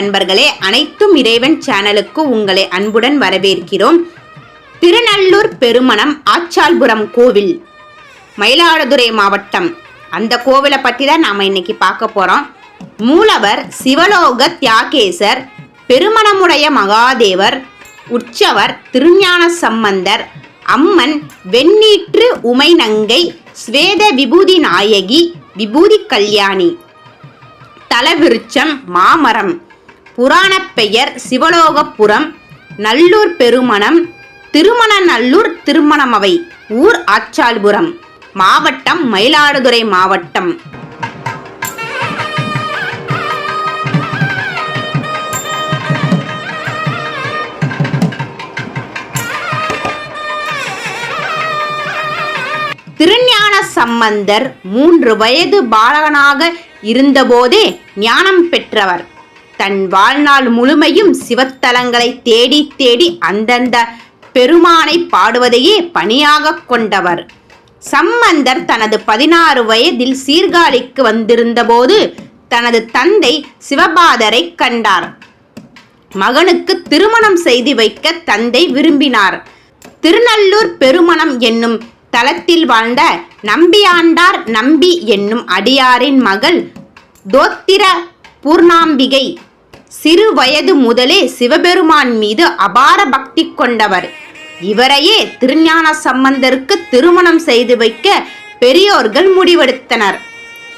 நண்பர்களே அனைத்தும் இறைவன் சேனலுக்கு உங்களை அன்புடன் வரவேற்கிறோம். திருநள்ளூர் பெருமணம் ஆச்சால்புரம் கோவில் மயிலாடுதுறை மாவட்டம். அந்த கோவிலை பற்றி தான் நாம் இன்னைக்கு பார்க்க போகிறோம் மூலவர் சிவலோக தியாகேசர் பெருமணமுடைய மகாதேவர் உற்சவர் திருஞான சம்பந்தர் அம்மன் வெண்ணீற்று உமை நங்கை ஸ்வேத விபூதி நாயகி விபூதி கல்யாணி தலவிருச்சம் மாமரம் புராணப் பெயர் சிவலோகபுரம் நல்லூர் பெருமணம் திருமணநல்லூர் திருமணமவை ஊர் ஆச்சால்புரம் மாவட்டம் மயிலாடுதுறை மாவட்டம். திருஞான சம்பந்தர் மூன்று வயது பாலகனாக இருந்தபோதே ஞானம் பெற்றவர். தன் வாழ்நாள் முழுமையும் சிவத்தலங்களை தேடி தேடி அந்தந்த பெருமானை பாடுவதையே பணியாக கொண்டவர். சம்பந்தர் தனது பதினாறு வயதில் சீர்காழிக்கு வந்திருந்தபோது தனது தந்தை சிவபாதரை கண்டார். மகனுக்கு திருமணம் செய்து வைக்க தந்தை விரும்பினார். திருநல்லூர் பெருமணம் என்னும் தலத்தில் வாழ்ந்த நம்பியாண்டார் நம்பி என்னும் அடியாரின் மகள் தோத்திர பூர்ணாம்பிகை சிறு வயது முதலே சிவபெருமான் மீது அபார பக்தி கொண்டவர். இவரையே திருஞான சம்பந்தருக்கு திருமணம் செய்து வைக்க பெரியோர்கள் முடிவெடுத்தனர்.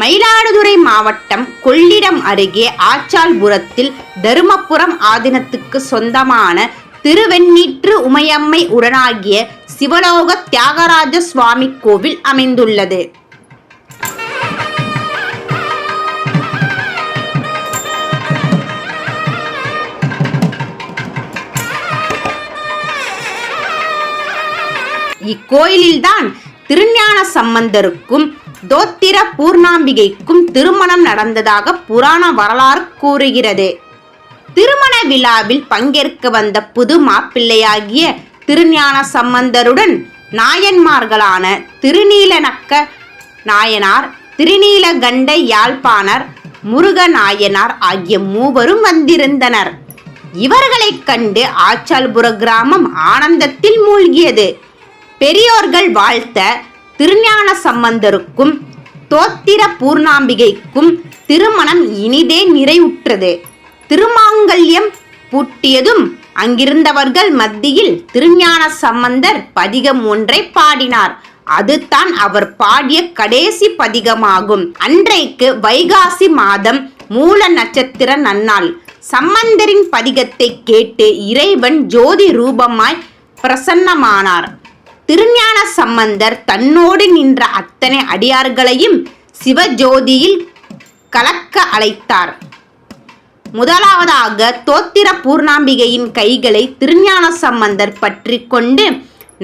மயிலாடுதுறை மாவட்டம் கொள்ளிடம் அருகே ஆச்சால்புரத்தில் தருமபுரம் ஆதீனத்துக்கு சொந்தமான திருவெண்ணீற்று உமையம்மை உடனாகிய சிவலோக தியாகராஜ சுவாமி கோவில் அமைந்துள்ளது. இக்கோயிலில்தான் திருஞான சம்பந்தருக்கும் தோத்திர பூர்ணாம்பிகைக்கும் திருமணம் நடந்ததாக புராண வரலாறு கூறுகிறது. திருமண விழாவில் பங்கேற்க வந்த புது மாப்பிள்ளையாகிய திருஞான சம்பந்தருடன் நாயன்மார்களான திருநீலநக்க நாயனார் திருநீலகண்ட யாழ்ப்பாணர் முருக நாயனார் ஆகிய மூவரும் வந்திருந்தனர். இவர்களைக் கண்டு ஆச்சால்புர கிராமம் ஆனந்தத்தில் மூழ்கியது. பெரியோர்கள் வாழ்த்த திருஞான சம்பந்தருக்கும் தோத்திர பூர்ணாம்பிகைக்கும் திருமணம் இனிதே நிறைவுற்றது. திருமாங்கல்யம் பூட்டியதும் அங்கிருந்தவர்கள் மத்தியில் திருஞான சம்பந்தர் பதிகம் ஒன்றை பாடினார். அதுதான் அவர் பாடிய கடைசி பதிகமாகும். அன்றைக்கு வைகாசி மாதம் மூல நட்சத்திர நன்னாள். சம்பந்தரின் பதிகத்தை கேட்டு இறைவன் ஜோதி ரூபமாய் பிரசன்னமானார். திருஞான சம்பந்தர் தன்னோடு நின்ற அத்தனை அடியார்களையும் சிவஜோதியில் கலக்க அழைத்தார். முதலாவதாக தோத்திர பூர்ணாம்பிகையின் கைகளை திருஞான சம்பந்தர் பற்றி கொண்டு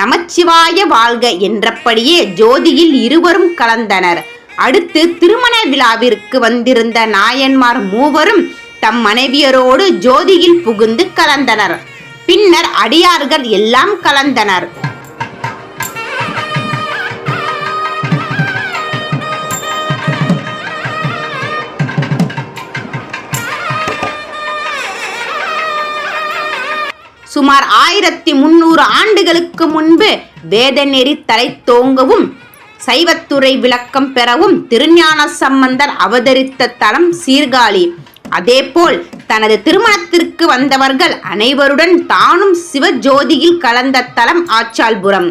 நமச்சிவாய வாழ்க என்றபடியே ஜோதியில் இருவரும் கலந்தனர். அடுத்து திருமண விழாவிற்கு வந்திருந்த நாயன்மார் மூவரும் தம் மனைவியரோடு ஜோதியில் புகுந்து கலந்தனர். பின்னர் அடியார்கள் எல்லாம் கலந்தனர். சுமார் ஆயிரத்தி முன்னூறு ஆண்டுகளுக்கு முன்பு வேத நெறி தலை தோங்கவும் சைவத்துறை விளக்கம் பெறவும் திருஞான சம்பந்தர் அவதரித்த தலம் சீர்காழி. அதேபோல் தனது திருமணத்திற்கு வந்தவர்கள் அனைவருடன் தானும் சிவஜோதியில் கலந்த தலம் ஆச்சால்புரம்.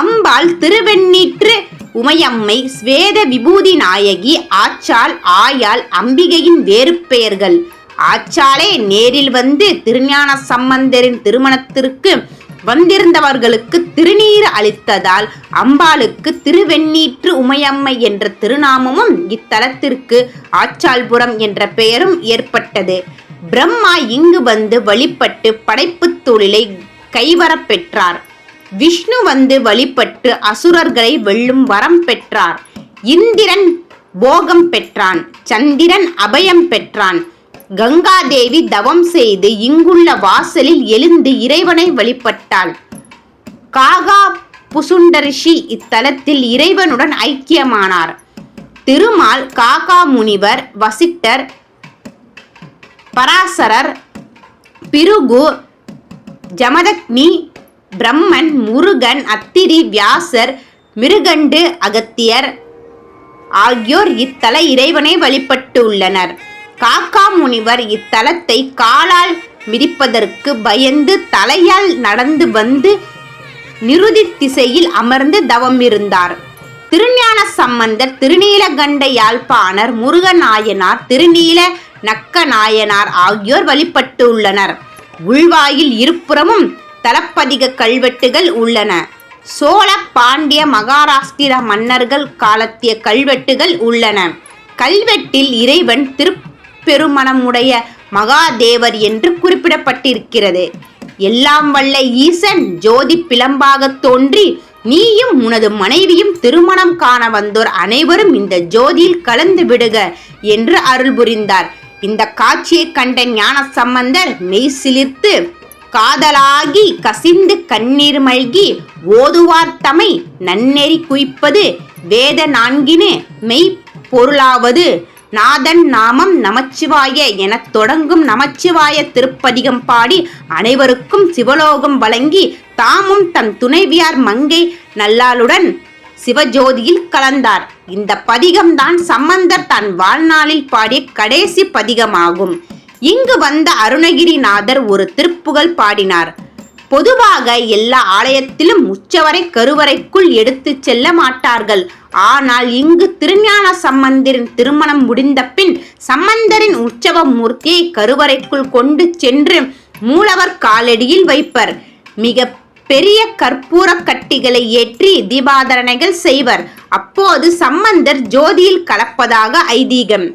அம்பாள் திருவெண்ணீற்று உமையம்மை ஸ்வேத விபூதி நாயகி ஆச்சாள் ஆயாள் அம்பிகையின் வேறு பெயர்கள். ஆச்சாலே நேரில் வந்து திருஞான சம்பந்தரின் திருமணத்திற்கு வந்திருந்தவர்களுக்கு திருநீர் அளித்ததால் அம்பாளுக்கு திருவெண்ணீற்று உமையம்மை என்ற திருநாமமும் இத்தலத்திற்கு ஆச்சால்புரம் என்ற பெயரும் ஏற்பட்டது. பிரம்மா இங்கு வந்து வழிபட்டு படைப்புத் தொழிலை கைவரப் பெற்றார். விஷ்ணு வந்து வழிபட்டு அசுரர்களை வெல்லும் வரம் பெற்றார். இந்திரன் போகம் பெற்றான். சந்திரன் அபயம் பெற்றான். கங்காதேவி தவம் செய்து இங்குள்ள வாசலில் எழுந்து இறைவனை வழிபட்டாள். காகா புசுண்டரிஷி இத்தலத்தில் இறைவனுடன் ஐக்கியமானார். திருமால் காகா முனிவர் வசிட்டர் பராசரர் பிருகு ஜமதக்னி பிரம்மன் முருகன் அத்திரி வியாசர் மிருகண்டு அகத்தியர் ஆகியோர் இத்தல இறைவனை வழிபட்டு உள்ளனர் காக்கா முனிவர் இத்தலத்தை காலால் மிதிப்பதற்கு பயந்து தலையால் நடந்து வந்து நிருதி திசையில் அமர்ந்து தவம் இருந்தார். திருஞான சம்பந்தர் திருநீலகண்ட யாழ்ப்பாணர் முருகநாயனார் திருநீல நக்க நாயனார் ஆகியோர் வழிபட்டு உள்ளனர். உள்வாயில் இருப்புறமும் தலப்பதிக கல்வெட்டுகள் உள்ளன. சோழ பாண்டிய மகாராஷ்டிர மன்னர்கள் காலத்திய கல்வெட்டுகள் உள்ளன. கல்வெட்டில் இறைவன் பெருமணமுடைய மகாதேவர் என்று குறிப்பிடப்பட்டிருக்கிறது. எல்லாம் வல்ல ஈசன் ஜோதி பிளம்பாக தோன்றி நீயும் உனது மனைவியும் திருமணம் காண வந்தோர் அனைவரும் இந்த ஜோதியில் கலந்து விடுக என்று அருள் புரிந்தார். இந்த காட்சியை கண்ட ஞான சம்பந்தர் மெய் சிலிர்த்து காதலாகி கசிந்து கண்ணீர் மழ்கி ஓதுவார் தமை நன்னெறி குய்ப்பது வேத நான்கினு மெய் பொருளாவது நாதன் நாமம் நமச்சிவாய எனத் தொடங்கும் நமச்சிவாய திருப்பதிகம் பாடி அனைவருக்கும் சிவலோகம் வழங்கி தாமும் தம் துணைவியார் மங்கை நல்லாளுடன் சிவஜோதியில் கலந்தார். இந்த பதிகம்தான் சம்பந்தர் தன் வாழ்நாளில் பாடிய கடைசி பதிகமாகும். இங்கு வந்த அருணகிரிநாதர் ஒரு திருப்புகழ் பாடினார். பொதுவாக எல்லா ஆலயத்திலும் உச்சவரை கருவறைக்குள் எடுத்து செல்ல மாட்டார்கள். ஆனால் இங்கு திருஞான சம்பந்தரின் திருமணம் முடிந்த பின் சம்பந்தரின் உற்சவ மூர்த்தியை கருவறைக்குள் கொண்டு சென்று மூலவர் காலடியில் வைப்பர். மிக பெரிய கற்பூர கட்டிகளை ஏற்றி தீபாதரணைகள் செய்வர். அப்போது சம்பந்தர் ஜோதியில் கலப்பதாக ஐதீகம்.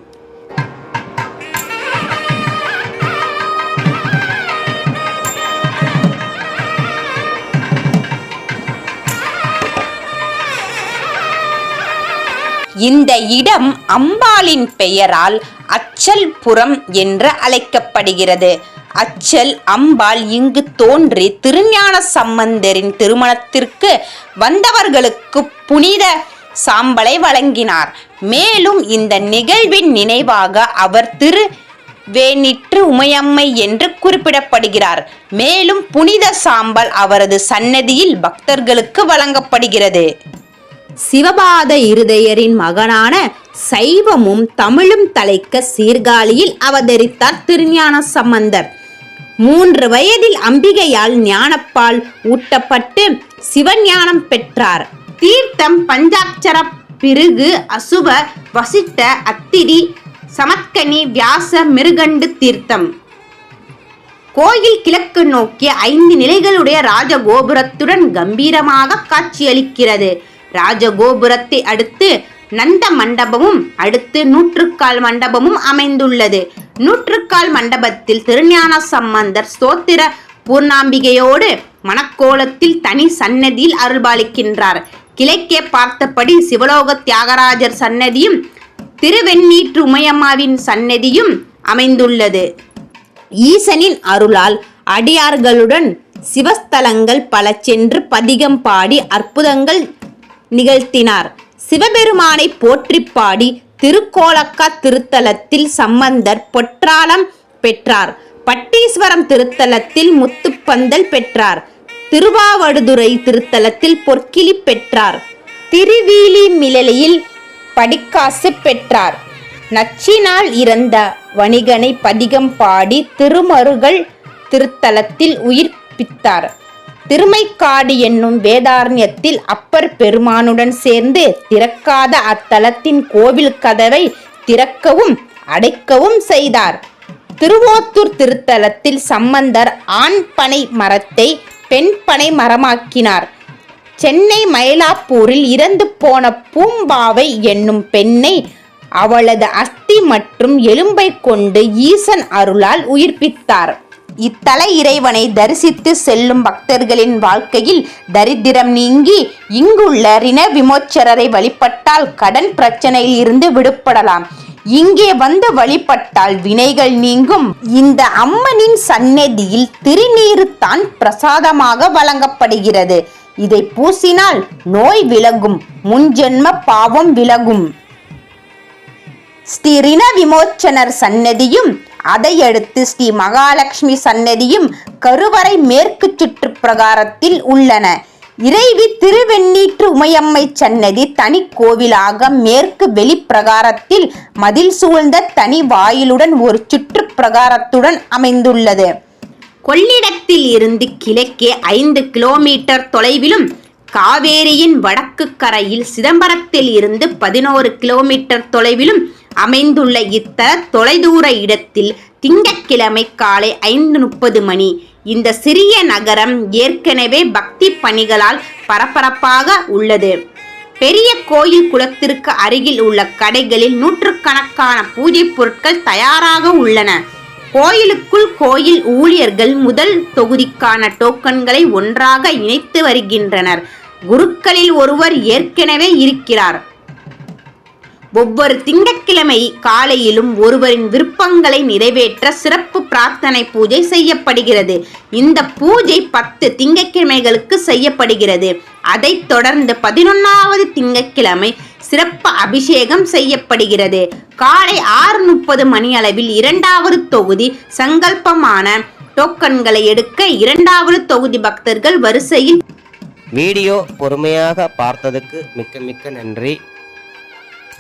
இந்த இடம் அம்பாளின் பெயரால் அச்சல் புறம் என்று அழைக்கப்படுகிறது. அச்சல் அம்பாள் இங்கு தோன்றி திருஞான சம்பந்தரின் திருமணத்திற்கு வந்தவர்களுக்கு புனித சாம்பலை வழங்கினார். மேலும் இந்த நிகழ்வின் நினைவாக அவர் திரு வேணிற்று உமையம்மை என்று குறிப்பிடப்படுகிறார். மேலும் புனித சாம்பல் அவரது சன்னதியில் பக்தர்களுக்கு வழங்கப்படுகிறது. சிவபாத இருதயரின் மகனான சைவமும் தமிழும் தலைக்க சீர்காழியில் அவதரித்தார் திருஞான சம்பந்தர். மூன்று வயதில் அம்பிகையால் ஞானப்பால் ஊட்டப்பட்டு சிவஞானம் பெற்றார். தீர்த்தம் பஞ்சாட்சர பிருகு அசுவ வசிட்ட அத்திரி சமத்கனி வியாச மிருகண்டு தீர்த்தம். கோயில் கிழக்கு நோக்கிய ஐந்து நிலைகளுடைய ராஜகோபுரத்துடன் கம்பீரமாக காட்சியளிக்கிறது. ராஜகோபுரத்தை அடுத்து நந்த மண்டபமும் அடுத்து நூற்றுக்கால் மண்டபமும் அமைந்துள்ளது. நூற்றுக்கால் மண்டபத்தில் திருஞான சம்பந்தர் ஸ்தோத்திர பூர்ணாம்பிகையோடு மணக்கோலத்தில் தனி சன்னதியில் அருள்பாலிக்கின்றார். கிழக்கே பார்த்தபடி சிவலோக தியாகராஜர் சன்னதியும் திருவெண்ணீற்று உமையம்மாவின் சன்னதியும் அமைந்துள்ளது. ஈசனின் அருளால் அடியார்களுடன் சிவஸ்தலங்கள் பல சென்று பதிகம் பாடி அற்புதங்கள் நிகழ்த்தினார். சிவபெருமானை போற்றிப் பாடி திருக்கோலக்கா திருத்தலத்தில் சம்பந்தர் பொற்றாளம் பெற்றார். பட்டீஸ்வரம் திருத்தலத்தில் முத்துப்பந்தல் பெற்றார். திருவாவடுதுறை திருத்தலத்தில் பொற்கிளி பெற்றார். திருவீலி மிளலையில் படிக்காசு பெற்றார். நச்சினால் இறந்த வணிகனை பதிகம் பாடி திருமருகள் திருத்தலத்தில் உயிர்ப்பித்தார். திருமைக்காடு என்னும் வேதாரண்யத்தில் அப்பர் பெருமானுடன் சேர்ந்து திறக்காத அத்தலத்தின் கோவில் கதவை திறக்கவும் அடைக்கவும் செய்தார். திருவோத்தூர் திருத்தலத்தில் சம்பந்தர் ஆண் பனை மரத்தை பெண் பனை மரமாக்கினார். சென்னை மயிலாப்பூரில் இறந்து போன பூம்பாவை என்னும் பெண்ணை அவளது அஸ்தி மற்றும் எலும்பை கொண்டு ஈசன் அருளால் உயிர்ப்பித்தார். இத்தல இறைவனை தரிசித்து செல்லும் பக்தர்களின் வாழ்க்கையில் தரித்திரம் நீங்கி இங்குள்ள ரிண விமோச்சரரை வழிபட்டால் கடன் பிரச்சனையில் இருந்து விடுபடலாம். இங்கே வந்து வழிபட்டால் வினைகள் நீங்கும். இந்த அம்மனின் சந்நிதியில் திருநீரு தான் பிரசாதமாக வழங்கப்படுகிறது. இதை பூசினால் நோய் விலகும் முன்ஜென்ம பாவம் விலகும். ஸ்ரீ ரிண விமோச்சனர் சன்னதியும் அதையடுத்து ஸ்ரீ மகாலட்சுமி சன்னதியும் கருவறை மேற்கு சுற்று பிரகாரத்தில் உள்ளன. இறைவி திருவெண்ணீற்று உமையம்மை சன்னதி தனி கோவிலாக மேற்கு வெளிப்பிரகாரத்தில் மதில் சூழ்ந்த தனி வாயிலுடன் ஒரு சுற்று பிரகாரத்துடன் அமைந்துள்ளது. கொள்ளிடத்தில் இருந்து கிழக்கே ஐந்து கிலோமீட்டர் தொலைவிலும் காவேரியின் வடக்கு கரையில் சிதம்பரத்தில் இருந்து பதினோரு கிலோமீட்டர் தொலைவிலும் அமைந்துள்ள இத்த தொலைதூர இடத்தில் திங்கட்கிழமை காலை ஐந்து முப்பது மணி. இந்த சிறிய நகரம் ஏற்கனவே பக்தி பணிகளால் பரபரப்பாக உள்ளது. பெரிய கோயில் குளத்திற்கு அருகில் உள்ள கடைகளில் நூற்றுக்கணக்கான பூஜை பொருட்கள் தயாராக உள்ளன. கோயிலுக்குள் கோயில் ஊழியர்கள் முதல் தொகுதிக்கான டோக்கன்களை ஒன்றாக இணைத்து வருகின்றனர். குருக்களில் ஒருவர் ஏற்கனவே இருக்கிறார். ஒவ்வொரு திங்கட்கிழமை காலையிலும் ஒருவரின் விருப்பங்களை நிறைவேற்ற சிறப்பு பிரார்த்தனை பூஜை செய்யப்படுகிறது. இந்த பூஜை பத்து திங்கட்கிழமைகளுக்கு செய்யப்படுகிறது. அதைத் தொடர்ந்து பதினொன்றாவது திங்கட்கிழமை சிறப்பு அபிஷேகம் செய்யப்படுகிறது. காலை ஆறு முப்பது மணி அளவில் இரண்டாவது தொகுதி சங்கல்பமான டோக்கன்களை எடுக்க இரண்டாவது தொகுதி பக்தர்கள் வரிசையில் வீடியோ பொறுமையாக பார்த்ததுக்கு மிக்க மிக்க நன்றி.